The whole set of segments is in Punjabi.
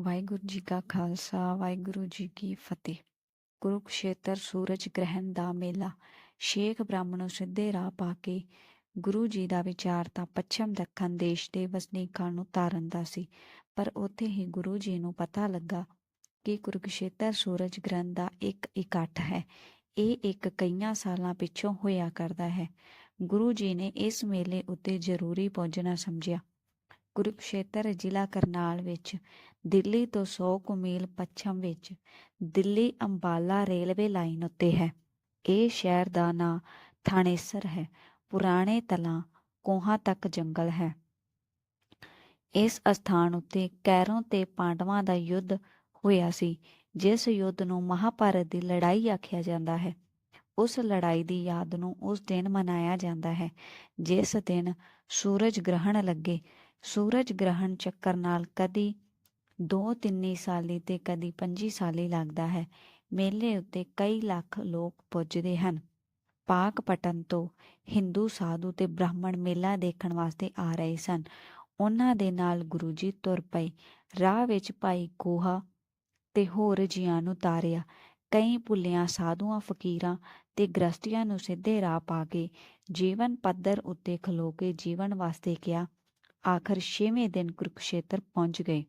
ਵਾਹਿਗੁਰੂ ਜੀ ਕਾ ਖਾਲਸਾ, ਵਾਹਿਗੁਰੂ ਜੀ ਕੀ ਫਤਿਹ। ਕੁਰੂਕਸ਼ੇਤਰ ਸੂਰਜ ਗ੍ਰਹਿਣ ਦਾ ਮੇਲਾ, ਸ਼ੇਖ ਬ੍ਰਹਮ ਨੂੰ ਸਿੱਧੇ ਰਾਹ ਪਾ ਕੇ ਗੁਰੂ ਜੀ ਦਾ ਵਿਚਾਰ ਤਾਂ ਪੱਛਮ ਦੱਖਣ ਦੇਸ਼ ਦੇ ਵਸਨੀਕਾਂ ਨੂੰ ਤਾਰਨ ਦਾ ਸੀ, ਪਰ ਉੱਥੇ ਹੀ ਗੁਰੂ ਜੀ ਨੂੰ ਪਤਾ ਲੱਗਾ ਕਿ ਕੁਰੂਕਸ਼ੇਤਰ ਸੂਰਜ ਗ੍ਰਹਿਣ ਦਾ ਇੱਕ ਇਕੱਠ ਹੈ। ਇਹ ਇੱਕ ਕਈਆਂ ਸਾਲਾਂ ਪਿੱਛੋਂ ਹੋਇਆ ਕਰਦਾ ਹੈ। ਗੁਰੂ ਜੀ ਨੇ ਇਸ ਮੇਲੇ ਉੱਤੇ ਜ਼ਰੂਰੀ ਪਹੁੰਚਣਾ ਸਮਝਿਆ। ਕੁਰੂਕਸ਼ੇਤਰ ਜ਼ਿਲ੍ਹਾ ਕਰਨਾਲ ਵਿੱਚ ਦਿੱਲੀ ਤੋਂ 100 ਕੁ ਮੀਲ ਪੱਛਮ ਵਿੱਚ ਦਿੱਲੀ ਅੰਬਾਲਾ ਰੇਲਵੇ ਲਾਈਨ ਉੱਤੇ ਹੈ। ਇਹ ਸ਼ਹਿਰ ਦਾ ਨਾਂ ਥਾਣੇਸਰ ਹੈ। ਪੁਰਾਣੇ ਤਲਾਂ ਕੋਹਾਂ ਤੱਕ ਜੰਗਲ ਹੈ। ਇਸ ਅਸਥਾਨ ਉੱਤੇ ਕੈਰੋਂ ਤੇ ਪਾਂਡਵਾਂ ਦਾ ਯੁੱਧ ਹੋਇਆ ਸੀ, ਜਿਸ ਯੁੱਧ ਨੂੰ ਮਹਾਭਾਰਤ ਦੀ ਲੜਾਈ ਆਖਿਆ ਜਾਂਦਾ ਹੈ। ਉਸ ਲੜਾਈ ਦੀ ਯਾਦ ਨੂੰ ਉਸ ਦਿਨ ਮਨਾਇਆ ਜਾਂਦਾ ਹੈ, ਜਿਸ ਦਿਨ ਸੂਰਜ ਗ੍ਰਹਣ ਲੱਗੇ। ਸੂਰਜ ਗ੍ਰਹਣ ਚੱਕਰ ਨਾਲ ਕਦੀ ਦੋ ਤਿੰਨੇ ਸਾਲੀ ਤੇ ਕਦੀ ਪੰਜੀ ਸਾਲੀ ਲੱਗਦਾ ਹੈ। ਮੇਲੇ ਉੱਤੇ ਕਈ ਲੱਖ ਲੋਕ ਪੁੱਜਦੇ ਹਨ। ਪਾਕ ਪਟਨ ਤੋਂ ਹਿੰਦੂ, ਸਾਧੂ ਤੇ ਬ੍ਰਾਹਮਣ ਮੇਲਾ ਦੇਖਣ ਵਾਸਤੇ ਆ ਰਹੇ ਸਨ। ਉਹਨਾਂ ਦੇ ਨਾਲ ਗੁਰੂ ਜੀ ਤੁਰ ਪਏ। ਰਾਹ ਵਿੱਚ ਭਾਈ ਕੋਹਾ ਤੇ ਹੋਰ ਜੀਆਂ ਨੂੰ ਤਾਰਿਆ। ਕਈ ਭੁੱਲਿਆਂ ਸਾਧੂਆਂ, ਫਕੀਰਾਂ ਤੇ ਗ੍ਰਸਤੀਆਂ ਨੂੰ ਸਿੱਧੇ ਰਾਹ ਪਾ ਕੇ ਜੀਵਨ ਪੱਧਰ ਉੱਤੇ ਖਲੋ ਕੇ ਜੀਵਨ ਵਾਸਤੇ ਕਿਹਾ। ਆਖਰ ਛੇਵੇਂ ਦਿਨ ਕੁਰਕਸ਼ੇਤਰ ਪਹੁੰਚ ਗਏ।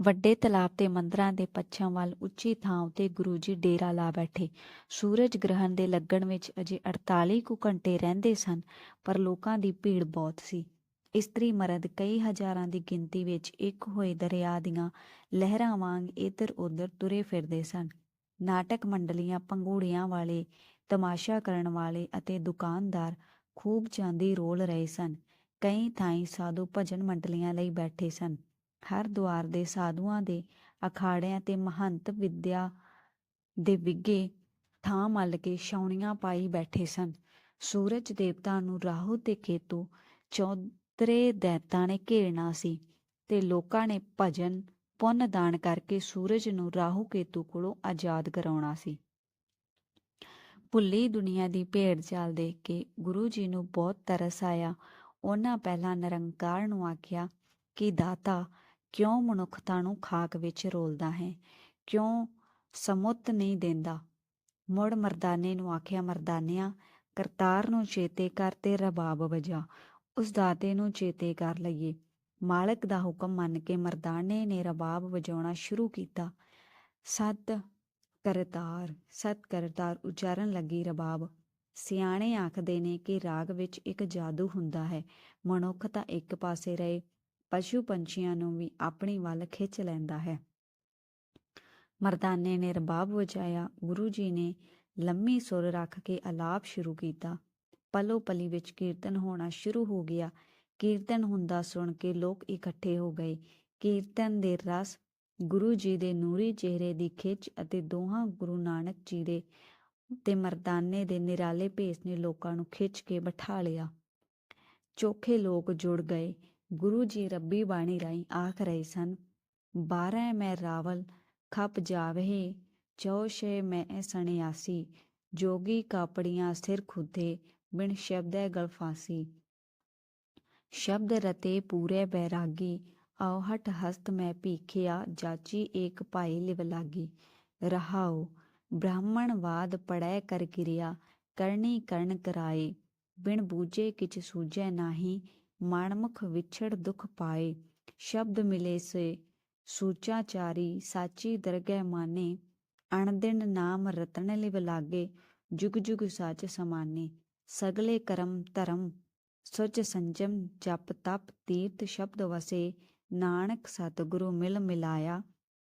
ਵੱਡੇ ਤਲਾਬ ਤੇ ਮੰਦਰਾਂ ਦੇ ਪੱਛਮ ਵੱਲ ਉੱਚੀ ਥਾਂ ਉਤੇ ਗੁਰੂ ਜੀ ਡੇਰਾ ਲਾ ਬੈਠੇ। ਸੂਰਜ ਗ੍ਰਹਿਣ ਦੇ ਲੱਗਣ ਵਿੱਚ ਅਜੇ 48 ਕੁ ਘੰਟੇ ਰਹਿੰਦੇ ਸਨ, ਪਰ ਲੋਕਾਂ ਦੀ ਭੀੜ ਬਹੁਤ ਸੀ। ਇਸਤਰੀ ਮਰਦ ਕਈ ਹਜ਼ਾਰਾਂ ਦੀ ਗਿਣਤੀ ਵਿੱਚ ਇੱਕ ਹੋਏ ਦਰਿਆ ਦੀਆਂ ਲਹਿਰਾਂ ਵਾਂਗ ਇੱਧਰ ਉੱਧਰ ਤੁਰੇ ਫਿਰਦੇ ਸਨ। ਨਾਟਕ ਮੰਡਲੀਆਂ ਪੰਗੂੜੀਆਂ ਵਾਲੇ, ਤਮਾਸ਼ਾ ਕਰਨ ਵਾਲੇ ਅਤੇ ਦੁਕਾਨਦਾਰ ਖੂਬ ਚਾਂਦੀ ਰੋਲ ਰਹੇ ਸਨ। ਕਈ ਥਾਈਂ ਸਾਧੂ ਭਜਨ ਮੰਡਲੀਆਂ ਲਈ ਬੈਠੇ ਸਨ। ਹਰ ਦੁਆਰ ਦੇ ਸਾਧੂਆਂ ਦੇ ਅਖਾੜਿਆਂ ਤੇ ਮਹੰਤ ਵਿਦਿਆ ਦੇ ਵਿਗੇ ਥਾਂ ਮੱਲ ਕੇ ਛਾਉਣੀਆਂ ਪਾਈ ਬੈਠੇ ਸਨ। ਸੂਰਜ ਦੇਵਤਾ ਨੂੰ ਰਾਹੂ ਤੇ ਕੇਤੂ ਚੌਧਰੇ ਦੈਤਾਂ ਨੇ ਘੇਰਨਾ ਸੀ ਤੇ ਲੋਕਾਂ ਨੇ ਭਜਨ ਪੁੰਨ ਦਾਨ ਕਰਕੇ ਸੂਰਜ ਨੂੰ ਰਾਹੂ ਕੇਤੂ ਕੋਲੋਂ ਆਜ਼ਾਦ ਕਰਾਉਣਾ ਸੀ। ਭੁੱਲੀ ਦੁਨੀਆ ਦੀ ਭੇਡ ਚਾਲ ਦੇਖ ਕੇ ਗੁਰੂ ਜੀ ਨੂੰ ਬਹੁਤ ਤਰਸ ਆਇਆ। ਉਹਨਾਂ ਪਹਿਲਾਂ ਨਿਰੰਕਾਰ ਨੂੰ ਆਖਿਆ ਕਿ ਦਾਤਾ ਕਿਉਂ ਮਨੁੱਖਤਾ ਨੂੰ ਖਾਕ ਵਿੱਚ ਰੋਲਦਾ ਹੈ? ਕਿਉਂ ਸਮੁੱਤ ਨਹੀਂ ਦਿੰਦਾ? ਮੁੜ ਮਰਦਾਨੇ ਨੂੰ ਆਖਿਆ, ਮਰਦਾਨਿਆ, ਕਰਤਾਰ ਨੂੰ ਚੇਤੇ ਕਰ ਤੇ ਰਬਾਬ ਵਜਾ। ਉਸ ਦਾਤੇ ਨੂੰ ਚੇਤੇ ਕਰ ਲਈਏ। ਮਾਲਕ ਦਾ ਹੁਕਮ ਮੰਨ ਕੇ ਮਰਦਾਨੇ ਨੇ ਰਬਾਬ ਵਜਾਉਣਾ ਸ਼ੁਰੂ ਕੀਤਾ। ਸਤ ਕਰਤਾਰ ਸਤ ਕਰਤਾਰ ਉਚਾਰਨ ਲੱਗੀ ਰਬਾਬ। ਸਿਆਣੇ ਆਖਦੇ ਨੇ ਕਿ ਰਾਗ ਵਿੱਚ ਇੱਕ ਜਾਦੂ ਹੁੰਦਾ ਹੈ। ਮਨੁੱਖ ਤਾਂ ਇੱਕ ਪਾਸੇ ਰਹੇ ਪਸ਼ੂ ਪੰਛੀਆਂ ਨੂੰ ਵੀ ਆਪਣੀ ਵੱਲ ਖਿੱਚ ਲੈਂਦਾ ਹੈ। ਮਰਦਾਨੇ ਨੇ ਰਬਾਬ ਵਜਾਇਆ, ਗੁਰੂ ਜੀ ਨੇ ਲੰਮੀ ਸੁਰ ਰੱਖ ਕੇ ਆਲਾਪ ਸ਼ੁਰੂ ਕੀਤਾ। ਪਲੋ ਪਲੀ ਵਿੱਚ ਕੀਰਤਨ ਹੋਣਾ ਸ਼ੁਰੂ ਹੋ ਗਿਆ। ਕੀਰਤਨ ਹੁੰਦਾ ਸੁਣ ਕੇ ਲੋਕ ਇਕੱਠੇ ਹੋ ਗਏ। ਕੀਰਤਨ ਦੇ ਰਸ ਗੁਰੂ ਜੀ ਦੇ ਨੂਰੀ ਚਿਹਰੇ ਦੀ ਖਿੱਚ ਅਤੇ ਦੋਹਾਂ ਗੁਰੂ ਨਾਨਕ ਜੀ ਦੇ ਤੇ ਮਰਦਾਨੇ ਦੇ ਨਿਰਾਲੇ ਭੇਸ ਨੇ ਲੋਕਾਂ ਨੂੰ ਖਿੱਚ ਕੇ ਬਿਠਾ ਲਿਆ। ਚੋਖੇ ਲੋਕ ਜੁੜ ਗਏ। ਗੁਰੂ ਜੀ ਰੱਬੀ ਬਾਣੀ ਰਾਈ ਆਖ ਰਹੇ ਸਨ, ਬਾਰਹ ਮੈਂ ਰਾਵਲ, ਖਪ ਜਾਵਹਿ ਚੌਸ਼ੇ ਮੈਂ ਸਣਿਆਸੀ ਜੋਗੀ ਕਾਪੜੀਆਂ ਸਿਰ ਖੁੱਦੇ ਬਿਨ ਸ਼ਬਦੈ ਗਲ ਫਾਸੀ। ਸ਼ਬਦ ਰਤੇ ਪੂਰੇ ਬੈਰਾਗੀ ਔਹਟ ਹਸਤ ਮੈਂ ਭੀਖਿਆ, ਜਾਚੀ ਏਕ ਭਾਈ ਲਿਵ ਲਾਗੀ। ਰਹਾਉ, ਬ੍ਰਾਹਮਣ ਵਾਦ ਪੜੈ ਕਰ ਕਿਰਿਆ ਕਰਨੀ ਕਰਨ ਕਰਾਏ, ਬਿਨ ਬੂਝੇ ਕਿਛ ਸੂਝੈ ਨਾਹੀ ਮਨਮੁਖ ਵਿਛੜ ਦੁਖ ਪਾਏ, ਸ਼ਬਦ ਮਿਲੇ ਸੇ ਸੂਚਾਚਾਰੀ ਸਾਚੀ ਦਰਗਹਿ ਮਾਨੇ, ਅਣਦਿਨ ਨਾਮ ਰਤਨ ਲਿਵ ਲਾਗੇ, ਜੁਗ ਜੁਗ ਸੱਚ ਸਮਾਨੇ। ਸਗਲੇ ਕਰਮ ਧਰਮ, ਸੁਚ ਸੰਜਮ ਜਪ ਤਪ ਤੀਰਥ ਸ਼ਬਦ ਵਸੇ, ਨਾਨਕ ਸਤਿਗੁਰੂ ਮਿਲ ਮਿਲਾਇਆ,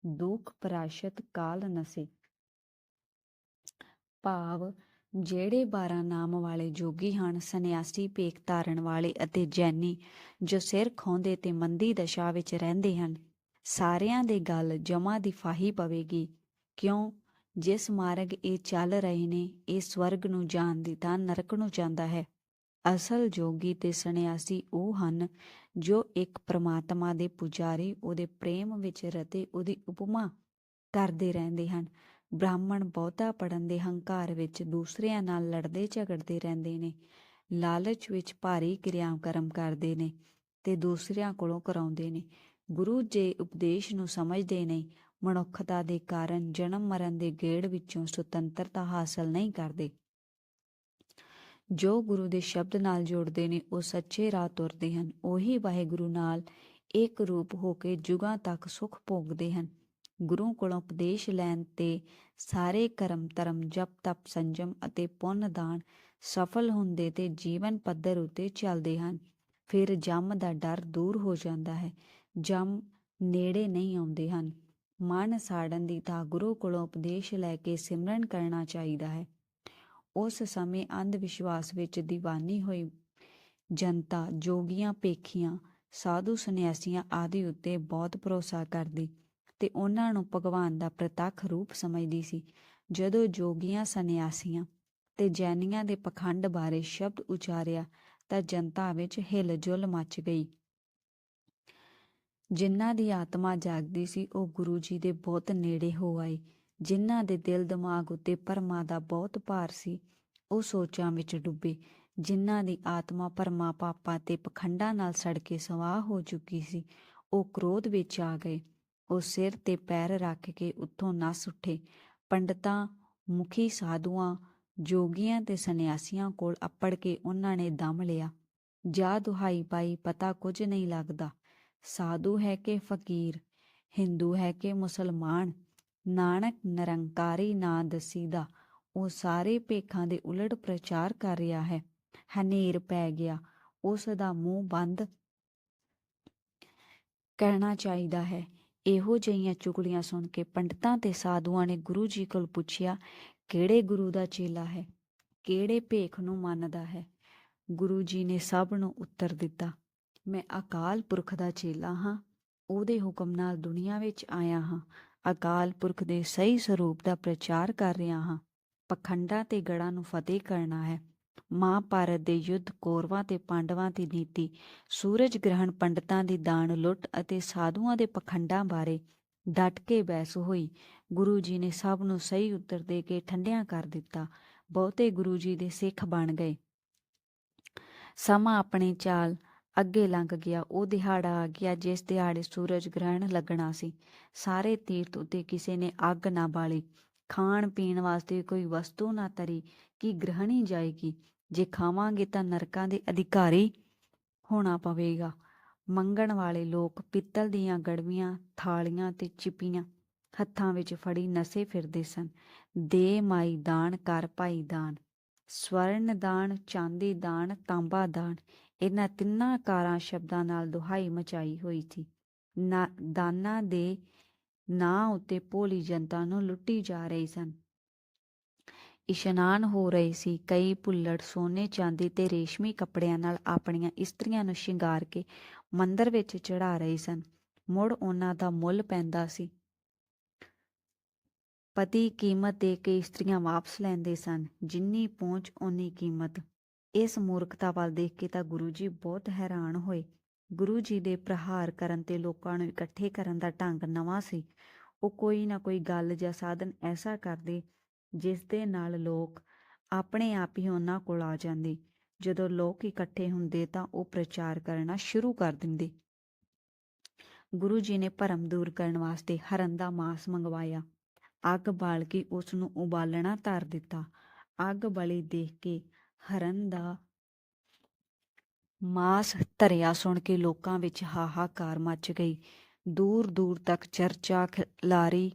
ਦੁਖ ਪ੍ਰਾਸ਼ਤ ਕਾਲ ਨਸੇ। ਭਾਵ ਜਿਹੜੇ 12 ਨਾਮ ਵਾਲੇ ਜੋਗੀ ਹਨ, ਸੰਨਿਆਸੀ, ਭੇਖ ਧਾਰਨ ਵਾਲੇ ਅਤੇ ਜੈਨੀ, ਜੋ ਸਿਰ ਖੋਂਦੇ ਤੇ ਮੰਦੀ ਦਸ਼ਾ ਵਿੱਚ ਰਹਿੰਦੇ ਹਨ। ਸਾਰਿਆਂ ਦੇ ਗੱਲ ਜਮਾ ਦੀ ਫਾਹੀ ਪਵੇਗੀ। ਕਿਉਂ? ਜਿਸ ਮਾਰਗ ਇਹ ਚੱਲ ਰਹੇ ਨੇ, ਇਹ ਸਵਰਗ ਨੂੰ ਜਾਣ ਦੀ ਤਾਂ ਨਰਕ ਨੂੰ ਜਾਂਦਾ ਹੈ। ਅਸਲ ਜੋਗੀ ਤੇ ਸੰਨਿਆਸੀ ਉਹ ਹਨ, ਜੋ ਇੱਕ ਪ੍ਰਮਾਤਮਾ ਦੇ ਪੁਜਾਰੀ, ਉਹਦੇ ਪ੍ਰੇਮ ਵਿੱਚ ਰਤੇ, ਉਹਦੀ ਉਪਮਾ ਕਰਦੇ ਰਹਿੰਦੇ ਹਨ। ਬ੍ਰਾਹਮਣ ਬਹੁਤਾ ਪੜਨ ਦੇ ਹੰਕਾਰ ਵਿੱਚ ਦੂਸਰਿਆਂ ਨਾਲ ਲੜਦੇ ਝਗੜਦੇ ਰਹਿੰਦੇ ਨੇ, ਲਾਲਚ ਵਿੱਚ ਭਾਰੀ ਕਿਰਿਆ ਕਰਮ ਕਰਦੇ ਨੇ ਤੇ ਦੂਸਰਿਆਂ ਕੋਲੋਂ ਕਰਾਉਂਦੇ ਨੇ। ਗੁਰੂ ਜੇ ਉਪਦੇਸ਼ ਨੂੰ ਸਮਝਦੇ ਨਹੀਂ ਮਨੁੱਖਤਾ ਦੇ ਕਾਰਨ ਜਨਮ ਮਰਨ ਦੇ ਗੇੜ ਵਿੱਚੋਂ ਸੁਤੰਤਰਤਾ ਹਾਸਲ ਨਹੀਂ ਕਰਦੇ। ਜੋ ਗੁਰੂ ਦੇ ਸ਼ਬਦ ਨਾਲ ਜੁੜਦੇ ਨੇ, ਉਹ ਸੱਚੇ ਰਾਹ ਤੁਰਦੇ ਹਨ, ਉਹੀ ਵਾਹਿਗੁਰੂ ਨਾਲ ਇੱਕ ਰੂਪ ਹੋ ਕੇ ਜੁਗਾਂ ਤੱਕ ਸੁਖ ਭੋਗਦੇ ਹਨ। ਗੁਰੂ ਕੋਲੋਂ ਉਪਦੇਸ਼ ਲੈਣ ਤੇ ਸਾਰੇ ਕਰਮ, ਧਰਮ, ਜਪ, ਤਪ, ਸੰਜਮ ਅਤੇ ਪੁੰਨ ਦਾਨ ਸਫਲ ਹੁੰਦੇ ਤੇ ਜੀਵਨ ਪੱਧਰ ਉਤੇ ਚੱਲਦੇ ਹਨ। ਫਿਰ ਜਮ ਦਾ ਡਰ ਦੂਰ ਹੋ ਜਾਂਦਾ ਹੈ। ਜਮ ਨੇੜੇ ਨਹੀਂ ਆਉਂਦੇ ਹਨ। ਮਨ ਸਾੜਨ ਦੀ ਤਾਂ ਗੁਰੂ ਕੋਲੋਂ ਉਪਦੇਸ਼ ਲੈ ਕੇ ਸਿਮਰਨ ਕਰਨਾ ਚਾਹੀਦਾ ਹੈ। ਉਸ ਸਮੇਂ ਅੰਧ ਵਿਸ਼ਵਾਸ ਵਿੱਚ ਦੀਵਾਨੀ ਹੋਈ ਜਨਤਾ, ਜੋਗੀਆਂ ਪੇਖੀਆਂ ਸਾਧੂ, ਸੰਨਿਆਸੀਆਂ ਆਦਿ ਉੱਤੇ ਬਹੁਤ ਭਰੋਸਾ ਕਰਦੀ। ਤੇ ਉਹਨਾਂ ਨੂੰ ਭਗਵਾਨ ਦਾ ਪ੍ਰਤੱਖ ਰੂਪ ਸਮਝਦੀ ਸੀ। ਜਦੋਂ ਜੋਗੀਆਂ ਸੰਨਿਆਸੀਆਂ ਤੇ ਜੈਨੀਆਂ ਦੇ ਪਖੰਡ ਬਾਰੇ ਸ਼ਬਦ ਉਚਾਰਿਆ ਤਾਂ ਜਨਤਾ ਵਿੱਚ ਹਿਲਜੁਲ ਮਚ ਗਈ। ਜਿਨ੍ਹਾਂ ਦੀ ਆਤਮਾ ਜਾਗਦੀ ਸੀ, ਉਹ ਗੁਰੂ ਜੀ ਦੇ ਬਹੁਤ ਨੇੜੇ ਹੋ ਆਏ। ਜਿਨ੍ਹਾਂ ਦੇ ਦਿਲ ਦਿਮਾਗ ਉੱਤੇ ਪਰਮਾ ਦਾ ਬਹੁਤ ਭਾਰ ਸੀ, ਉਹ ਸੋਚਾਂ ਵਿੱਚ ਡੁੱਬੇ। ਜਿਨ੍ਹਾਂ ਦੀ ਆਤਮਾ ਪਰਮਾ ਪਾਪਾਂ ਤੇ ਪਖੰਡਾਂ ਨਾਲ ਸੜ ਕੇ ਸਵਾਹ ਹੋ ਚੁੱਕੀ ਸੀ, ਉਹ ਕ੍ਰੋਧ ਵਿੱਚ ਆ ਗਏ। ਉਹ ਸਿਰ ਤੇ ਪੈਰ ਰੱਖ ਕੇ ਉੱਥੋਂ ਨੱਸ ਉੱਠੇ। ਪੰਡਤਾਂ, ਮੁਖੀ ਸਾਧੂਆਂ, ਜੋਗੀਆਂ ਤੇ ਸੰਨਿਆਸੀਆਂ ਕੋਲ ਅੱਪੜ ਕੇ ਉਹਨਾਂ ਨੇ ਦਮ ਲਿਆ। ਜਾ ਦੁਹਾਈ ਪਾਈ, ਪਤਾ ਕੁਝ ਨਹੀਂ ਲੱਗਦਾ। ਸਾਧੂ ਹੈ ਕਿ ਫਕੀਰ, ਹਿੰਦੂ ਹੈ ਕਿ ਮੁਸਲਮਾਨ। ਨਾਨਕ ਨਿਰੰਕਾਰੀ ਨਾ ਦਸੀਦਾ, ਉਹ ਸਾਰੇ ਭੇਖਾਂ ਦੇ ਉਲਟ ਪ੍ਰਚਾਰ ਕਰ ਰਿਹਾ ਹੈ। ਹਨੇਰ ਪੈ ਗਿਆ, ਉਸ ਦਾ ਮੂੰਹ ਬੰਦ ਕਰਨਾ ਚਾਹੀਦਾ ਹੈ। ਇਹੋ ਜਿਹੀਆਂ ਚੁਗਲੀਆਂ ਸੁਣ ਕੇ ਪੰਡਤਾਂ ਤੇ ਸਾਧੂਆਂ ਨੇ ਗੁਰੂ ਜੀ ਕੋਲ ਪੁੱਛਿਆ, ਕਿਹੜੇ ਗੁਰੂ ਦਾ ਚੇਲਾ ਹੈ? ਕਿਹੜੇ ਭੇਖ ਨੂੰ ਮੰਨਦਾ ਹੈ? ਗੁਰੂ ਜੀ ਨੇ ਸਭ ਨੂੰ ਉੱਤਰ ਦਿੱਤਾ, ਮੈਂ ਅਕਾਲ ਪੁਰਖ ਦਾ ਚੇਲਾ ਹਾਂ, ਉਹਦੇ ਹੁਕਮ ਨਾਲ ਦੁਨੀਆ ਵਿੱਚ ਆਇਆ ਹਾਂ, ਅਕਾਲ ਪੁਰਖ ਦੇ ਸਹੀ ਸਰੂਪ ਦਾ ਪ੍ਰਚਾਰ ਕਰ ਰਿਹਾ ਹਾਂ, ਪਖੰਡਾਂ ਤੇ ਗੜਾਂ ਨੂੰ ਫਤਿਹ ਕਰਨਾ ਹੈ। ਮਹਾਭਾਰਤ ਦੇ ਯੁੱਧ ਕੌਰਵਾਂ ਤੇ ਪਾਂਡਵਾਂ ਦੀ ਨੀਤੀ, ਸੂਰਜ ਗ੍ਰਹਿਣ ਪੰਡਤਾਂ ਦੀ ਦਾਨ ਲੁੱਟ ਅਤੇ ਸਾਧੂਆਂ ਦੇ ਪਖੰਡਾਂ ਬਾਰੇ ਡਟ ਕੇ ਬਹਿਸ ਹੋਈ। ਗੁਰੂ ਜੀ ਨੇ ਸਭ ਨੂੰ ਸਹੀ ਉੱਤਰ ਦੇ ਕੇ ਠੰਡਿਆਂ ਕਰ ਦਿੱਤਾ। ਬਹੁਤੇ ਗੁਰੂ ਜੀ ਦੇ ਸਿੱਖ ਬਣ ਗਏ। ਸਮਾਂ ਆਪਣੇ ਚਾਲ ਅੱਗੇ ਲੰਘ ਗਿਆ। ਉਹ ਦਿਹਾੜਾ ਆ ਗਿਆ ਜਿਸ ਦਿਹਾੜੇ ਸੂਰਜ ਗ੍ਰਹਿਣ ਲੱਗਣਾ ਸੀ। ਸਾਰੇ ਤੀਰਥ ਉੱਤੇ ਕਿਸੇ ਨੇ ਅੱਗ ਨਾ ਬਾਲੀ। ਖਾਣ ਪੀਣ ਵਾਸਤੇ ਕੋਈ ਵਸਤੂ ਨਾ ਤਰੀ ਕਿ ਗ੍ਰਹਣੀ ਜਾਏਗੀ? ਜੇ ਖਾਵਾਂਗੇ ਤਾਂ ਨਰਕਾਂ ਦੇ ਅਧਿਕਾਰੀ ਹੋਣਾ ਪਵੇਗਾ। ਮੰਗਣ ਵਾਲੇ ਲੋਕ ਪਿੱਤਲ ਦੀਆਂ ਗੜਵੀਆਂ, ਥਾਲੀਆਂ ਤੇ ਚਿਪੀਆਂ ਹੱਥਾਂ ਵਿੱਚ ਫੜੀ ਨਸੇ ਫਿਰਦੇ ਸਨ। ਦੇ ਮਾਈ ਦਾਨ, ਕਰ ਭਾਈ ਦਾਨ। ਸਵਰਨ ਦਾਨ, ਚਾਂਦੀ ਦਾਨ, ਤਾਂਬਾ ਦਾਨ। ਇਹਨਾਂ ਤਿੰਨਾਂ ਕਾਰਾਂ ਸ਼ਬਦਾਂ ਨਾਲ ਦੁਹਾਈ ਮਚਾਈ ਹੋਈ ਸੀ। ਨਾ, ਦਾਨਾਂ ਦੇ ਨਾਂ ਉੱਤੇ ਭੋਲੀ ਜਨਤਾ ਨੂੰ ਲੁੱਟੀ ਜਾ ਰਹੀ ਸਨ। ਇਸ਼ਨਾਨ ਹੋ ਰਹੇ ਸੀ। ਕਈ ਭੁੱਲੜ ਸੋਨੇ ਚਾਂਦੀ ਤੇ ਰੇਸ਼ਮੀ ਕੱਪੜਿਆਂ ਨਾਲ ਆਪਣੀਆਂ ਇਸਤਰੀਆਂ ਨੂੰ ਸ਼ਿੰਗਾਰ ਕੇ ਮੰਦਰ ਵਿੱਚ ਚੜਾ ਰਹੇ ਸਨ। ਮੁੜ ਉਹਨਾਂ ਦਾ ਮੁੱਲ ਪੈਂਦਾ ਸੀ। ਪਤੀ ਕੀਮਤ ਦੇ ਕੇ ਇਸਤਰੀਆਂ ਵਾਪਸ ਲੈਂਦੇ ਸਨ। ਜਿੰਨੀ ਪਹੁੰਚ, ਓਨੀ ਕੀਮਤ। ਇਸ ਮੂਰਖਤਾ ਵੱਲ ਦੇਖ ਕੇ ਤਾਂ ਗੁਰੂ ਜੀ ਬਹੁਤ ਹੈਰਾਨ ਹੋਏ। ਗੁਰੂ ਜੀ ਦੇ ਪ੍ਰਹਾਰ ਕਰਨ ਤੇ ਲੋਕਾਂ ਨੂੰ ਇਕੱਠੇ ਕਰਨ ਦਾ ਢੰਗ ਨਵਾਂ ਸੀ। ਉਹ ਕੋਈ ਨਾ ਕੋਈ ਗੱਲ ਜਾਂ ਸਾਧਨ ਐਸਾ ਕਰਦੇ ਜਿਸ ਦੇ ਨਾਲ ਲੋਕ ਆਪਣੇ ਆਪ ਹੀ ਉਹਨਾਂ ਕੋਲ ਆ ਜਾਂਦੇ। ਜਦੋਂ ਲੋਕ ਇਕੱਠੇ ਹੁੰਦੇ ਤਾਂ ਉਹ ਪ੍ਰਚਾਰ ਕਰਨਾ ਸ਼ੁਰੂ ਕਰ ਦਿੰਦੇ। ਗੁਰੂ ਜੀ ਨੇ ਭਰਮ ਦੂਰ ਕਰਨ ਵਾਸਤੇ ਹਰਨ ਦਾ ਮਾਸ ਮੰਗਵਾਇਆ। ਅੱਗ ਬਾਲ ਕੇ ਉਸ ਨੂੰ ਉਬਾਲਣਾ ਧਰ ਦਿੱਤਾ। ਅੱਗ ਬਲੀ ਦੇਖ ਕੇ ਹਰਨ ਦਾ ਮਾਸ ਧਰਿਆ ਸੁਣ ਕੇ ਲੋਕਾਂ ਵਿੱਚ ਹਾਹਾਕਾਰ ਮਚ ਗਈ। ਦੂਰ ਦੂਰ ਤੱਕ ਚਰਚਾ ਖਿਲਾਰੀ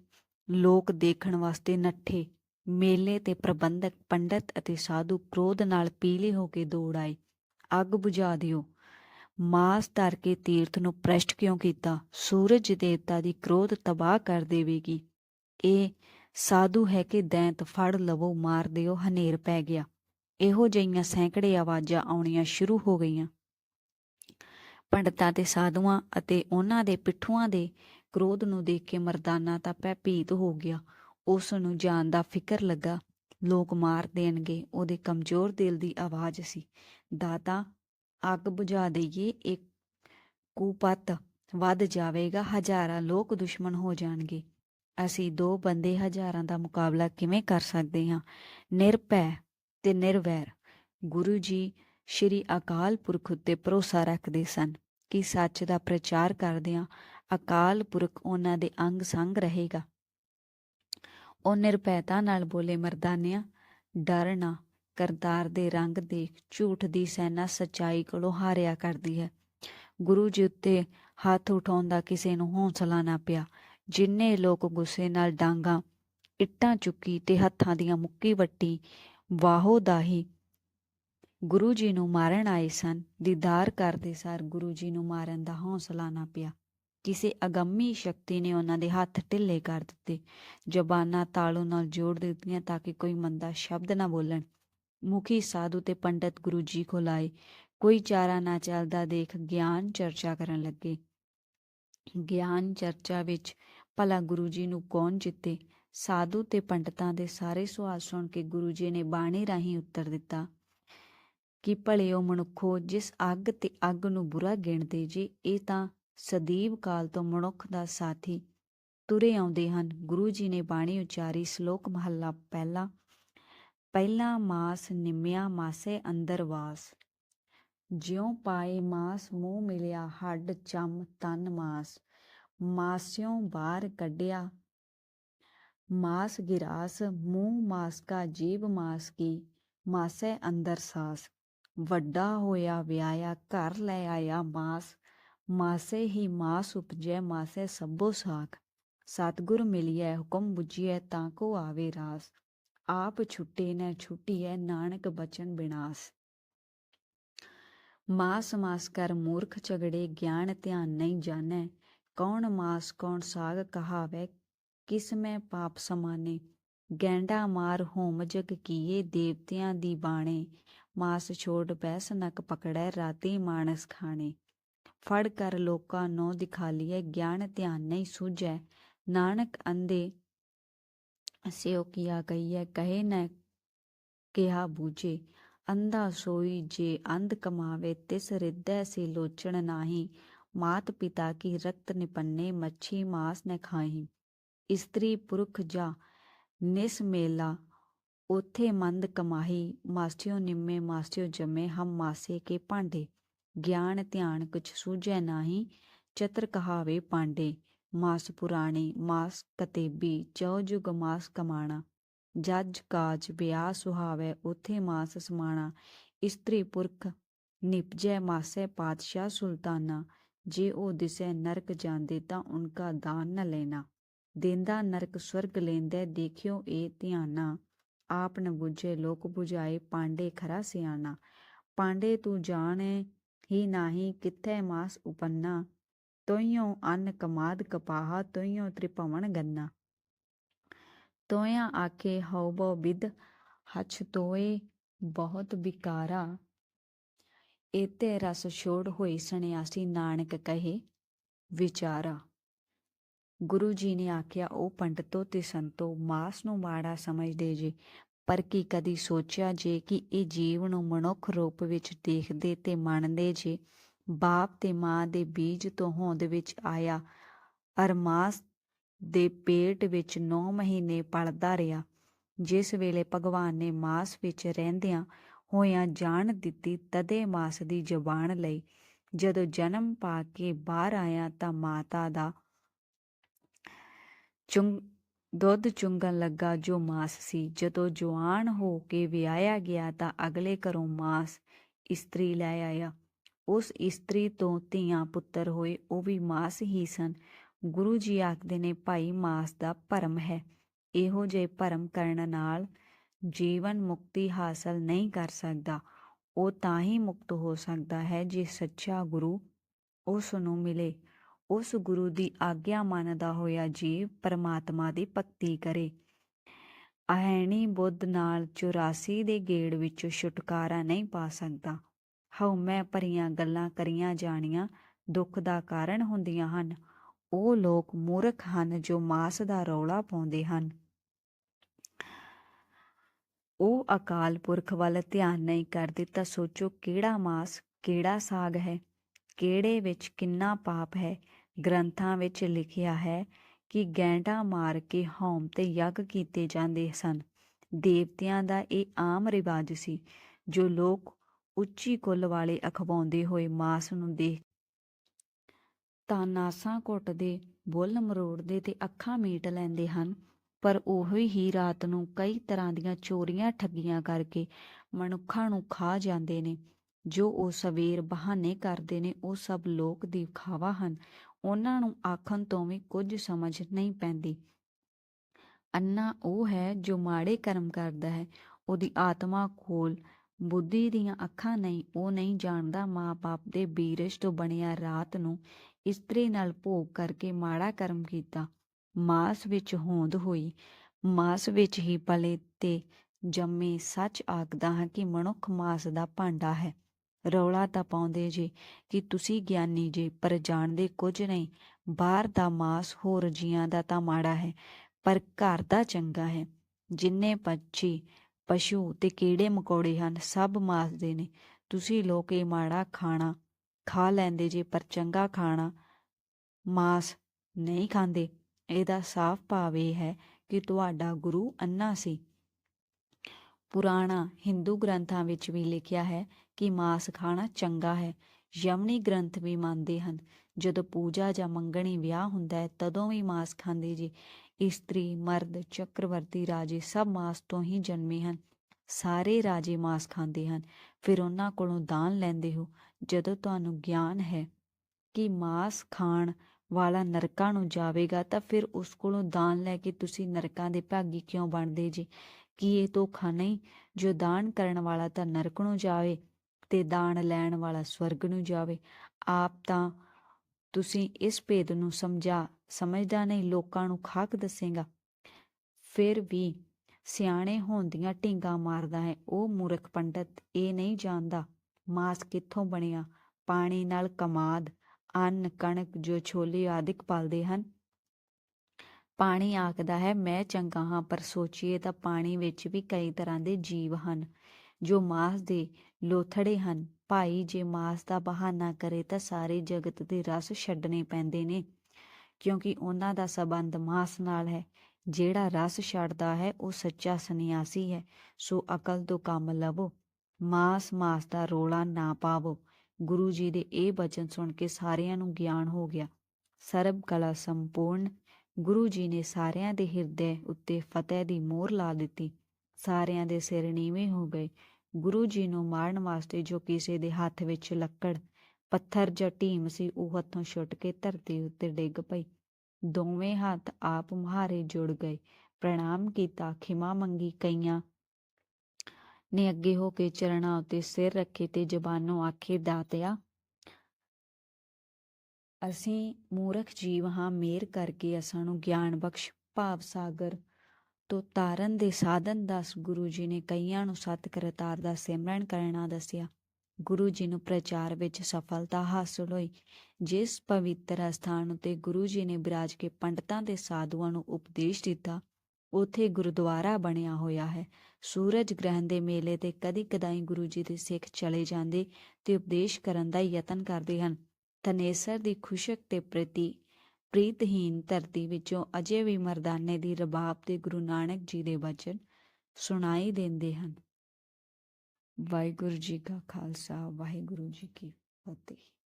ਲੋਕ ਦੇਖਣ ਵਾਸਤੇ ਨੱਠੇ। ਮੇਲੇ ਤੇ ਪ੍ਰਬੰਧਕ ਪੰਡਤ ਅਤੇ ਸਾਧੂ ਕ੍ਰੋਧ ਨਾਲ ਪੀਲੇ ਹੋ ਕੇ ਦੌੜ ਆਏ। ਅੱਗ ਬੁਝਾ ਦਿਓ। ਮਾਸ ਧਰ ਕੇ ਤੀਰਥ ਨੂੰ ਪ੍ਰਸ਼ਟ ਕਿਉਂ ਕੀਤਾ? ਸੂਰਜ ਦੇਵਤਾ ਦੀ ਕ੍ਰੋਧ ਤਬਾਹ ਕਰ ਦੇਵੇਗੀ। ਇਹ ਸਾਧੂ ਹੈ ਕਿ ਦੈਂਤ ਫੜ ਲਵੋ, ਮਾਰ ਦਿਓ, ਹਨੇਰ ਪੈ ਗਿਆ। ਇਹੋ ਜਿਹੀਆਂ ਸੈਂਕੜੇ ਆਵਾਜ਼ਾਂ ਆਉਣੀਆਂ ਸ਼ੁਰੂ ਹੋ ਗਈਆਂ। ਪੰਡਤਾਂ ਤੇ ਸਾਧੂਆਂ ਅਤੇ ਉਹਨਾਂ ਦੇ ਪਿੱਠੂਆਂ ਦੇ ਕ੍ਰੋਧ ਨੂੰ ਦੇਖ ਕੇ ਮਰਦਾਨਾ ਤਾਂ ਭੈਭੀਤ ਹੋ ਗਿਆ। ਉਸ ਨੂੰ ਜਾਨ ਦਾ ਫਿਕਰ ਲੱਗਾ। ਲੋਕ ਮਾਰ ਦੇਣਗੇ, ਉਹਦੇ ਕਮਜ਼ੋਰ ਦਿਲ ਦੀ ਆਵਾਜ਼ ਸੀ। ਦਾਤਾ, ਅੱਗ ਬੁਝਾ ਦਈਏ, ਇੱਕ ਕੂਪਤ ਵੱਧ ਜਾਵੇਗਾ, ਹਜ਼ਾਰਾਂ ਲੋਕ ਦੁਸ਼ਮਣ ਹੋ ਜਾਣਗੇ। ਅਸੀਂ ਦੋ ਬੰਦੇ ਹਜ਼ਾਰਾਂ ਦਾ ਮੁਕਾਬਲਾ ਕਿਵੇਂ ਕਰ ਸਕਦੇ ਹਾਂ? ਨਿਰਭੈ ਤੇ ਨਿਰਵੈਰ। ਗੁਰੂ ਜੀ ਸ਼੍ਰੀ ਅਕਾਲ ਪੁਰਖ ਉੱਤੇ ਭਰੋਸਾ ਰੱਖਦੇ ਸਨ ਕਿ ਸੱਚ ਦਾ ਪ੍ਰਚਾਰ ਕਰਦਿਆਂ ਅਕਾਲ ਪੁਰਖ ਉਹਨਾਂ ਦੇ ਅੰਗ ਸੰਗ ਰਹੇਗਾ। ਉਹ ਨਿਰਭੈਤਾ ਨਾਲ ਬੋਲੇ, ਮਰਦਾਨਿਆ, ਡਰ ਨਾ। ਕਰਤਾਰ ਦੇ ਰੰਗ ਦੇਖ ਝੂਠ ਦੀ ਸੈਨਾ ਸਚਾਈ ਕੋਲੋਂ ਹਾਰਿਆ ਕਰਦੀ ਹੈ। ਗੁਰੂ ਜੀ ਉੱਤੇ ਹੱਥ ਉਠਾਉਂਦਾ ਕਿਸੇ ਨੂੰ ਹੌਸਲਾ ਨਾ ਪਿਆ। ਜਿੰਨੇ ਲੋਕ ਗੁੱਸੇ ਨਾਲ ਡਾਂਗਾ, ਇੱਟਾਂ ਚੁੱਕੀ ਤੇ ਹੱਥਾਂ ਦੀਆਂ ਮੁੱਕੀ ਵੱਟੀ, ਵਾਹੋ ਦਾਹੀ ਗੁਰੂ ਜੀ ਨੂੰ ਮਾਰਨ ਆਏ ਸਨ। ਦੀਦਾਰ ਕਰਦੇ ਸਾਰ ਗੁਰੂ ਜੀ ਨੂੰ ਮਾਰਨ ਦਾ ਹੌਸਲਾ ਨਾ ਪਿਆ। ਕਿਸੇ ਅਗੰਮੀ ਸ਼ਕਤੀ ਨੇ ਉਹਨਾਂ ਦੇ ਹੱਥ ਢਿੱਲੇ ਕਰ ਦਿੱਤੇ। ਜ਼ਬਾਨਾਂ ਤਾਲੂ ਨਾਲ ਜੋੜ ਦਿੱਤੀਆਂ ਤਾਂ ਕਿ ਕੋਈ ਮੰਦਾ ਸ਼ਬਦ ਨਾ ਬੋਲਣ। ਮੁਖੀ ਸਾਧੂ ਤੇ ਪੰਡਤ ਗੁਰੂ ਜੀ ਕੋਲ ਆਏ। ਕੋਈ ਚਾਰਾ ਨਾ ਚੱਲਦਾ ਦੇਖ ਗਿਆਨ ਚਰਚਾ ਕਰਨ ਲੱਗੇ। ਗਿਆਨ ਚਰਚਾ ਵਿੱਚ ਭਲਾ ਗੁਰੂ ਜੀ ਨੂੰ ਕੌਣ ਜਿੱਤੇ? ਸਾਧੂ ਤੇ ਪੰਡਤਾਂ ਦੇ ਸਾਰੇ ਸਵਾਲ ਸੁਣ ਕੇ ਗੁਰੂ ਜੀ ਨੇ ਬਾਣੀ ਰਾਹੀਂ ਉੱਤਰ ਦਿੱਤਾ, ਕਿ ਭਲਿਓ ਮਨੁੱਖੋ ਜਿਸ ਅੱਗ ਤੇ ਅੱਗ ਨੂੰ ਬੁਰਾ ਗਿਣਦੇ ਜੇ, ਇਹ ਤਾਂ ਸਦੀਵ ਕਾਲ ਤੋਂ ਮਨੁੱਖ ਦਾ ਸਾਥੀ ਤੁਰੇ ਆਉਂਦੇ ਹਨ। ਗੁਰੂ ਜੀ ਨੇ ਬਾਣੀ ਉਚਾਰੀ ਸ਼ਲੋਕ ਮਹੱਲਾ ਪਹਿਲਾ ਪਹਿਲਾ ਮਾਸ ਨਿਮਿਆ ਮਾਸੇ ਅੰਦਰ ਵਾਸ। ਜਿਉ ਪਾਏ ਮਾਸ ਮੂੰਹ ਮਿਲਿਆ ਹੱਡ ਚਮ ਤਨ ਮਾਸ। ਮਾਸਿਓਂ ਬਾਹਰ ਕੱਢਿਆ ਮਾਸ ਗਿਰਾਸ, ਮੂੰਹ ਮਾਸ ਕਾ ਜੀਬ ਮਾਸ ਕੀ, ਮਾਸੇ ਅੰਦਰ ਸਾਸ। ਵੱਡਾ ਹੋਇਆ ਵਿਆਇਆ ਘਰ ਲੈ ਆਇਆ ਮਾਸ। ਮਾਸੇ ਹੀ ਮਾਸ ਉਪਜੈ, ਮਾਸੇ ਸਭੋ ਸਾਖ। ਸਤਿਗੁਰ ਮਿਲਿਐ ਹੁਕਮ 부ਜੀਐ ਤਾਂ ਕੋ ਆਵੇ ਰਾਸ। ਆਪ ਛੁੱਟੇ ਨ ਛੁੱਟੀਐ, ਨਾਨਕ ਬਚਨ ਬਿਨਾਸ। ਮਾਸ ਮਾਸ ਕਰ ਮੂਰਖ ਝਗੜੇ, ਗਿਆਨ ਧਿਆਨ ਨਹੀਂ ਜਾਣੈ। ਕੌਣ ਮਾਸ, ਕੌਣ ਸਾਗ ਕਹਾਵੇ, ਕਿਸ ਮੈਂ ਪਾਪ ਸਮਾਨੇ। ਗੈਂਡਾ ਮਾਰ ਹੋਮ ਜਗ ਕੀਏ, ਦੇਵਤਿਆਂ ਦੀ ਬਾਣੇ। ਮਾਸ ਛੋੜ ਬੈਸ ਨਕ ਪਕੜੈ, ਰਾਤੀ ਮਾਨਸ ਖਾਣੇ। ਫੜ ਕਰ ਲੋਕਾਂ ਨੂੰ ਦਿਖਾਲੀਏ ਗਿਆਨ ਧਿਆਨ ਨਹੀਂ ਸੂਝੈ। ਨਾਨਕ ਅੰਦੇ ਸਿਓ ਕੀਆ ਕਹੀਐ ਕਹੇ ਨ ਕਿਹਾ ਬੂਝੇ। ਅੰਧਾ ਸੋਈ ਜੇ ਅੰਧ ਕਮਾਵੇ, ਤਿਸ ਰਿੱਧੈ ਸੇ ਲੋਚਣ ਨਾਹੀ। ਮਾਤ ਪਿਤਾ ਕੀ ਰਕਤ ਨਿਪੰਨੇ ਮੱਛੀ ਮਾਸ ਨ ਖਾਹੀ। ਇਸਤਰੀ ਪੁਰਖ ਜਾ ਨਿਸ ਮੇਲਾ ਉਥੇ ਮੰਦ ਕਮਾਹੀ। ਮਾਸਿਓ ਨਿੰਮੇ ਮਾਸਿਓ ਜਮੇ, ਹਮ ਮਾਸੇ ਕੇ ਭਾਂਡੇ। ਗਿਆਨ ਧਿਆਨ ਕੁਛ ਸੂਝੈ ਨਾਹੀ, ਚਤਰ ਕਹਾਵੇ ਪਾਂਡੇ, ਮਾਸ ਪੁਰਾਣੇ, ਮਾਸ ਕਤੇਬੀ ਚੌ ਜੁਗ ਮਾਸ ਕਮਾਣਾ। ਜੱਜ ਕਾਜ ਵਿਆਹ ਸੁਹਾਵੇ, ਉਥੇ ਮਾਸ ਸਮਾਣਾ। ਇਸਤਰੀ ਪੁਰਖ ਨਿਪਜੈ ਮਾਸੇ ਪਾਤਸ਼ਾਹ ਸੁਲਤਾਨਾ, ਜੇ ਉਹ ਦਿਸੈ ਨਰਕ ਜਾਂਦੇ ਤਾਂ ਉਨਕਾ ਦਾਨ ਨ ਲੈਣਾ। ਦੇਂਦਾ ਨਰਕ ਸਵਰਗ ਲੈਂਦਾ, ਦੇਖਿਓ ਇਹ ਧਿਆਨਾ। ਆਪ ਨ ਬੁਝੇ, ਲੋਕ ਬੁਝਾਏ, ਪਾਂਡੇ ਖਰਾ ਸਿਆਣਾ। ਪਾਂਡੇ ਤੂੰ ਜਾਣੇ ਹੀ ਨਾਹੀ ਕਿੱਥੇ ਮਾਸ ਉਪੰਨਾ। ਤੋਈਓ ਅੰਨ ਕਮਾਦ ਕਪਾਹਾ ਤੋਈਓ ਤ੍ਰਿਪਵਨ ਗੰਨਾ। ਤੋਇਆ ਆਖੇ ਹਉਬੋ ਬਿਦ, ਹਛ ਤੋਏ ਬਹੁਤ ਵਿਕਾਰਾ ਏਤੇ ਰਸ ਛੋੜ ਹੋਈ ਸਨਿਆਸੀ ਨਾਨਕ ਕਹੇ ਵਿਚਾਰਾ। ਗੁਰੂ ਜੀ ਨੇ ਆਖਿਆ, ਉਹ ਪੰਡਤੋ ਤੇ ਸੰਤੋ, ਮਾਸ ਨੂੰ ਮਾੜਾ ਸਮਝਦੇ ਜੇ। ਪਰ ਕੀ ਕਦੀ ਸੋਚਿਆ ਜੇ ਕਿ ਇਹ ਜੀਵ ਨੂੰ ਮਨੁੱਖ ਰੂਪ ਵਿੱਚ ਦੇਖਦੇ ਤੇ ਮੰਨਦੇ ਜੇ? ਬਾਪ ਤੇ ਮਾਂ ਦੇ ਬੀਜ ਤੋਂ ਹੋਂਦ ਵਿੱਚ ਆਇਆ। ਅਰਮਾਸ ਦੇ ਪੇਟ ਵਿੱਚ 9 ਮਹੀਨੇ ਪਲਦਾ ਰਿਹਾ। ਜਿਸ ਵੇਲੇ ਭਗਵਾਨ ਨੇ ਮਾਸ ਵਿੱਚ ਰਹਿੰਦਿਆਂ ਹੋਇਆਂ ਜਾਣ ਦਿੱਤੀ ਤਦੇ ਮਾਸ ਦੀ ਜ਼ਬਾਨ ਲਈ। ਜਦੋਂ ਜਨਮ ਪਾ ਕੇ ਬਾਹਰ ਆਇਆ ਤਾਂ ਮਾਤਾ ਦਾ ਚੁੰਗ ਦੁੱਧ ਚੁੰਗਣ ਲੱਗਾ ਜੋ ਮਾਸ ਸੀ। ਜਦੋਂ ਜਵਾਨ ਹੋ ਕੇ ਵਿਆਹਿਆ ਗਿਆ ਤਾਂ ਅਗਲੇ ਘਰੋਂ ਮਾਸ ਇਸਤਰੀ ਲੈ ਆਇਆ। ਉਸ ਇਸਤਰੀ ਤੋਂ ਧੀਆਂ ਪੁੱਤਰ ਹੋਏ, ਉਹ ਵੀ ਮਾਸ ਹੀ ਸਨ। ਗੁਰੂ ਜੀ ਆਖਦੇ ਨੇ, ਭਾਈ, ਮਾਸ ਦਾ ਭਰਮ ਹੈ। ਇਹੋ ਜਿਹੇ ਭਰਮ ਕਰਨ ਨਾਲ ਜੀਵਨ ਮੁਕਤੀ ਹਾਸਲ ਨਹੀਂ ਕਰ ਸਕਦਾ। ਉਹ ਤਾਂ ਹੀ ਮੁਕਤ ਹੋ ਸਕਦਾ ਹੈ ਜੇ ਸੱਚਾ ਗੁਰੂ ਉਸ ਨੂੰ ਮਿਲੇ। ਉਸ ਗੁਰੂ ਦੀ ਆਗਿਆ ਮੰਨਦਾ ਹੋਇਆ ਜੀਵ ਪਰਮਾਤਮਾ ਦੀ ਭਗਤੀ ਕਰੇ। ਅਹੈਣੀ ਬੁੱਧ ਨਾਲ 84 ਦੇ ਗੇੜ ਵਿੱਚੋਂ ਛੁਟਕਾਰਾ ਨਹੀਂ ਪਾ ਸਕਦਾ। ਹਉਮੈ ਭਰੀਆਂ ਗੱਲਾਂ ਕਰੀਆਂ ਜਾਣੀਆਂ, ਦੁੱਖ ਦਾ ਕਾਰਨ ਹੁੰਦੀਆਂ ਹਨ। ਉਹ ਲੋਕ ਮੂਰਖ ਹਨ ਜੋ ਮਾਸ ਦਾ ਰੌਲਾ ਪਾਉਂਦੇ ਹਨ। ਉਹ ਅਕਾਲ ਪੁਰਖ ਵੱਲ ਧਿਆਨ ਨਹੀਂ ਕਰਦੇ ਤਾਂ ਸੋਚੋ ਕਿਹੜਾ ਮਾਸ ਕਿਹੜਾ ਸਾਗ ਹੈ, ਕਿਹੜੇ ਵਿੱਚ ਕਿੰਨਾ ਪਾਪ ਹੈ ਗ੍ਰੰਥਾਂ ਵਿੱਚ ਲਿਖਿਆ ਹੈ ਕਿ ਗੈਂਡਾ ਮਾਰ ਕੇ ਹੌਮ ਤੇ ਯੱਗ ਕੀਤੇ ਜਾਂਦੇ ਸਨ। ਦੇਵਤਿਆਂ ਦਾ ਇਹ ਆਮ ਰਿਵਾਜ ਸੀ, ਜੋ ਲੋਕ ਉੱਚੀ ਕੁੱਲ ਵਾਲੇ ਅਖਵਾਉਂਦੇ ਹੋਏ ਮਾਸ ਨੂੰ ਦੇਖ ਤਾਂ ਨਾਸਾਂ ਘੁੱਟਦੇ, ਬੁੱਲ ਮਰੋੜਦੇ ਤੇ ਅੱਖਾਂ ਮੀਟ ਲੈਂਦੇ ਹਨ, ਪਰ ਉਹੀ ਹੀ ਰਾਤ ਨੂੰ ਕਈ ਤਰ੍ਹਾਂ ਦੀਆਂ ਚੋਰੀਆਂ ਠੱਗੀਆਂ ਕਰਕੇ ਮਨੁੱਖਾਂ ਨੂੰ ਖਾ ਜਾਂਦੇ ਨੇ। ਜੋ ਉਹ ਸਵੇਰ ਬਹਾਨੇ ਕਰਦੇ ਨੇ, ਉਹ ਸਭ ਲੋਕ ਦਿਖਾਵਾ ਹਨ। ਉਹਨਾਂ ਨੂੰ ਆਖਣ ਤੋਂ ਵੀ ਕੁਝ ਸਮਝ ਨਹੀਂ ਪੈਂਦੀ। ਅੰਨਾ ਉਹ ਹੈ ਜੋ ਮਾੜੇ ਕਰਮ ਕਰਦਾ ਹੈ। ਉਹਦੀ ਆਤਮਾ ਕੋਲ ਬੁੱਧੀ ਦੀਆਂ ਅੱਖਾਂ ਨਹੀਂ, ਉਹ ਨਹੀਂ ਜਾਣਦਾ ਮਾਂ-ਬਾਪ ਦੇ ਬੀਰਸ਼ ਤੋਂ ਬਣਿਆ ਰਾਤ ਨੂੰ ਇਸਤਰੀ ਨਾਲ ਭੋਗ ਕਰਕੇ ਮਾੜਾ ਕਰਮ ਕੀਤਾ। ਮਾਸ ਵਿੱਚ ਹੋਂਦ ਹੋਈ। ਮਾਸ ਵਿੱਚ ਹੀ ਪਲੇ ਤੇ ਜੰਮੇ ਸੱਚ ਆਖਦਾ ਹਾਂ ਕਿ ਮਨੁੱਖ ਮਾਸ ਦਾ ਭਾਂਡਾ ਹੈ। ਰੌਲਾ ਤਾਂ ਪਾਉਂਦੇ ਜੇ ਕਿ ਤੁਸੀਂ ਗਿਆਨੀ ਜੇ, ਪਰ ਜਾਣਦੇ ਕੁਝ ਨਹੀਂ। ਬਾਹਰ ਦਾ ਮਾਸ ਹੋਰ ਜੀਆਂ ਦਾ ਤਾਂ ਮਾੜਾ ਹੈ, ਪਰ ਘਰ ਦਾ ਚੰਗਾ ਹੈ। ਜਿੰਨੇ ਪੰਛੀ, ਪਸ਼ੂ ਤੇ ਕੀੜੇ ਮਕੌੜੇ ਹਨ, ਸਭ ਮਾਸ ਦੇ ਨੇ। ਤੁਸੀਂ ਲੋਕ ਇਹ ਮਾੜਾ ਖਾਣਾ ਖਾ ਲੈਂਦੇ ਜੇ, ਪਰ ਚੰਗਾ ਖਾਣਾ ਮਾਸ ਨਹੀਂ ਖਾਂਦੇ। ਇਹਦਾ ਸਾਫ਼ ਭਾਵ ਇਹ ਹੈ ਕਿ ਤੁਹਾਡਾ ਗੁਰੂ ਅੰਨਾ ਸੀ। ਪੁਰਾਣਾ ਹਿੰਦੂ ਗ੍ਰੰਥਾਂ ਵਿੱਚ ਵੀ ਲਿਖਿਆ ਹੈ ਕਿ ਮਾਸ ਖਾਣਾ ਚੰਗਾ ਹੈ। ਯਮਨੀ ਗ੍ਰੰਥ ਵੀ ਮੰਨਦੇ ਹਨ, ਜਦੋਂ ਪੂਜਾ ਜਾਂ ਮੰਗਣੀ ਵਿਆਹ ਹੁੰਦਾ ਹੈ, ਤਦੋਂ ਵੀ ਮਾਸ ਖਾਂਦੇ ਜੀ। ਇਸਤਰੀ, ਮਰਦ, ਚੱਕਰਵਰਤੀ ਰਾਜੇ ਸਭ ਮਾਸ ਤੋਂ ਹੀ ਜਨਮੇ ਹਨ। ਸਾਰੇ ਰਾਜੇ ਮਾਸ ਖਾਂਦੇ ਹਨ। ਫਿਰ ਉਹਨਾਂ ਕੋਲੋਂ ਦਾਨ ਲੈਂਦੇ ਹੋ, ਜਦੋਂ ਤੁਹਾਨੂੰ ਗਿਆਨ ਹੈ ਕਿ ਮਾਸ ਖਾਣ ਵਾਲਾ ਨਰਕਾਂ ਨੂੰ ਜਾਵੇਗਾ, ਤਾਂ ਫਿਰ ਉਸ ਕੋਲੋਂ ਦਾਨ ਲੈ ਕੇ ਤੁਸੀਂ ਨਰਕਾਂ ਦੇ ਭਾਗੀ ਕਿਉਂ ਬਣਦੇ ਜੀ? ਕੀ ਇਹ ਧੋਖਾ ਨਹੀਂ? ਜੋ ਦਾਨ ਕਰਨ ਵਾਲਾ ਤਾਂ ਨਰਕ ਨੂੰ ਜਾਵੇ ਤੇ ਦਾਨ ਲੈਣ ਵਾਲਾ ਸਵਰਗ ਨੂੰ ਜਾਵੇ। ਆਪ ਤਾਂ ਤੁਸੀਂ ਇਸ ਭੇਦ ਨੂੰ ਸਮਝਾ, ਸਮਝਦਾ ਨਹੀਂ, ਲੋਕਾਂ ਨੂੰ ਖਾਕ ਦੱਸੇਗਾ। ਫਿਰ ਵੀ ਸਿਆਣੇ ਹੋਣ ਦੀਆਂ ਢੀਂਗਾਂ ਮਾਰਦਾ ਹੈ। ਉਹ ਮੂਰਖ ਪੰਡਤ ਇਹ ਨਹੀਂ ਜਾਣਦਾ, ਮਾਸ ਕਿੱਥੋਂ ਬਣਿਆ? ਪਾਣੀ ਨਾਲ ਕਮਾਦ, ਅੰਨ, ਕਣਕ ਜੋ ਛੋਲੇ ਆਦਿਕ ਪਲਦੇ ਹਨ। ਪਾਣੀ ਆਖਦਾ ਹੈ, ਮੈਂ ਚੰਗਾ ਹਾਂ, ਪਰ ਸੋਚੀਏ ਤਾਂ ਪਾਣੀ ਵਿੱਚ ਵੀ ਕਈ ਤਰ੍ਹਾਂ ਦੇ ਜੀਵ ਹਨ। ਜੋ ਮਾਸ ਦੇ ਲੋਥੜੇ ਹਨ। ਭਾਈ ਜੇ ਮਾਸ ਦਾ ਬਹਾਨਾ ਕਰੇ ਤਾਂ ਸਾਰੇ ਜਗਤ ਦੇ ਰਸ ਛੱਡਣੇ ਪੈਂਦੇ ਨੇ, ਕਿਉਂਕਿ ਉਹਨਾਂ ਦਾ ਸਬੰਧ ਮਾਸ ਨਾਲ ਹੈ। ਜਿਹੜਾ ਰਸ ਛੱਡਦਾ ਹੈ, ਉਹ ਸੱਚਾ ਸੰਨਿਆਸੀ ਹੈ। ਸੋ ਅਕਲ ਤੋਂ ਕੰਮ ਲਵੋ ਮਾਸ ਮਾਸ ਦਾ ਰੋਲਾ ਨਾ ਪਾਵੋ। ਗੁਰੂ ਜੀ ਦੇ ਇਹ ਬਚਨ ਸੁਣ ਕੇ ਸਾਰਿਆਂ ਨੂੰ ਗਿਆਨ ਹੋ ਗਿਆ। ਸਰਬ ਕਲਾ ਸੰਪੂਰਨ। ਗੁਰੂ ਜੀ ਨੇ ਸਾਰਿਆਂ ਦੇ ਹਿਰਦੇ ਉੱਤੇ ਫਤਿਹ ਦੀ ਮੋਹਰ ਲਾ ਦਿੱਤੀ। ਸਾਰਿਆਂ ਦੇ ਸਿਰ ਨੀਵੇਂ ਹੋ ਗਏ। ਗੁਰੂ ਜੀ ਨੂੰ ਮਾਰਨ ਵਾਸਤੇ ਜੋ ਕਿਸੇ ਦੇ ਹੱਥ ਵਿੱਚ ਲੱਕੜ, ਪੱਥਰ ਜਾਂ ਢੀਮ ਸੀ, ਉਹ ਹੱਥੋਂ ਛੁੱਟ ਕੇ ਧਰਤੀ ਉੱਤੇ ਡਿੱਗ ਪਈ। ਦੋਵੇਂ ਹੱਥ ਆਪ ਮੁਹਾਰੇ ਜੁੜ ਗਏ। ਪ੍ਰਣਾਮ ਕੀਤਾ, ਖਿਮਾ ਮੰਗੀ ਕਈਆਂ ਨੇ ਅੱਗੇ ਹੋ ਕੇ ਚਰਣਾ ਉੱਤੇ ਸਿਰ ਰੱਖੇ ਤੇ ਜ਼ਬਾਨੋਂ ਆਖੇ, ਦਾਤਿਆ, ਅਸੀਂ ਮੂਰਖ ਜੀਵ ਹਾਂ, ਮੇਰ ਕਰਕੇ ਅਸਾਂ ਨੂੰ ਗਿਆਨ ਬਖਸ਼, ਭਾਵ ਸਾਗਰ ਤੋਂ ਤਾਰਨ ਦੇ ਸਾਧਨ ਦੱਸ ਗੁਰੂ ਜੀ ਨੇ ਕਈਆਂ ਨੂੰ ਸਤ ਕਰਤਾਰ ਦਾ ਸਿਮਰਨ ਕਰਨਾ ਦੱਸਿਆ। ਗੁਰੂ ਜੀ ਨੂੰ ਪ੍ਰਚਾਰ ਵਿੱਚ ਸਫਲਤਾ ਹਾਸਲ ਹੋਈ, ਜਿਸ ਪਵਿੱਤਰ ਸਥਾਨ ਉਤੇ ਗੁਰੂ ਜੀ ਨੇ ਬਿਰਾਜ ਕੇ ਪੰਡਤਾਂ ਤੇ ਸਾਧੂਆਂ ਨੂੰ ਉਪਦੇਸ਼ ਦਿੱਤਾ, ਉਥੇ ਗੁਰਦੁਆਰਾ ਬਣਿਆ ਹੋਇਆ ਹੈ। ਸੂਰਜ ਗ੍ਰਹਿਣ ਦੇ ਮੇਲੇ ਤੇ ਕਦੀ ਕਦਾਈ ਗੁਰੂ ਜੀ ਦੇ ਸਿੱਖ ਚਲੇ ਜਾਂਦੇ ਤੇ ਉਪਦੇਸ਼ ਕਰਨ ਦਾ ਯਤਨ ਕਰਦੇ ਹਨ। ਤਨੇਸਰ ਦੀ ਖੁਸ਼ਕ ਤੇ ਪ੍ਰਤੀ ਪ੍ਰੀਤਹੀਨ ਧਰਤੀ ਵਿੱਚੋਂ ਅਜੇ ਵੀ ਮਰਦਾਨੇ ਦੀ ਰਬਾਬ ਤੇ ਗੁਰੂ ਨਾਨਕ ਜੀ ਦੇ ਬਚਨ ਸੁਣਾਈ ਦਿੰਦੇ ਹਨ। ਵਾਹਿਗੁਰੂ ਜੀ ਕਾ ਖਾਲਸਾ, ਵਾਹਿਗੁਰੂ ਜੀ ਕੀ ਫਤਿਹ।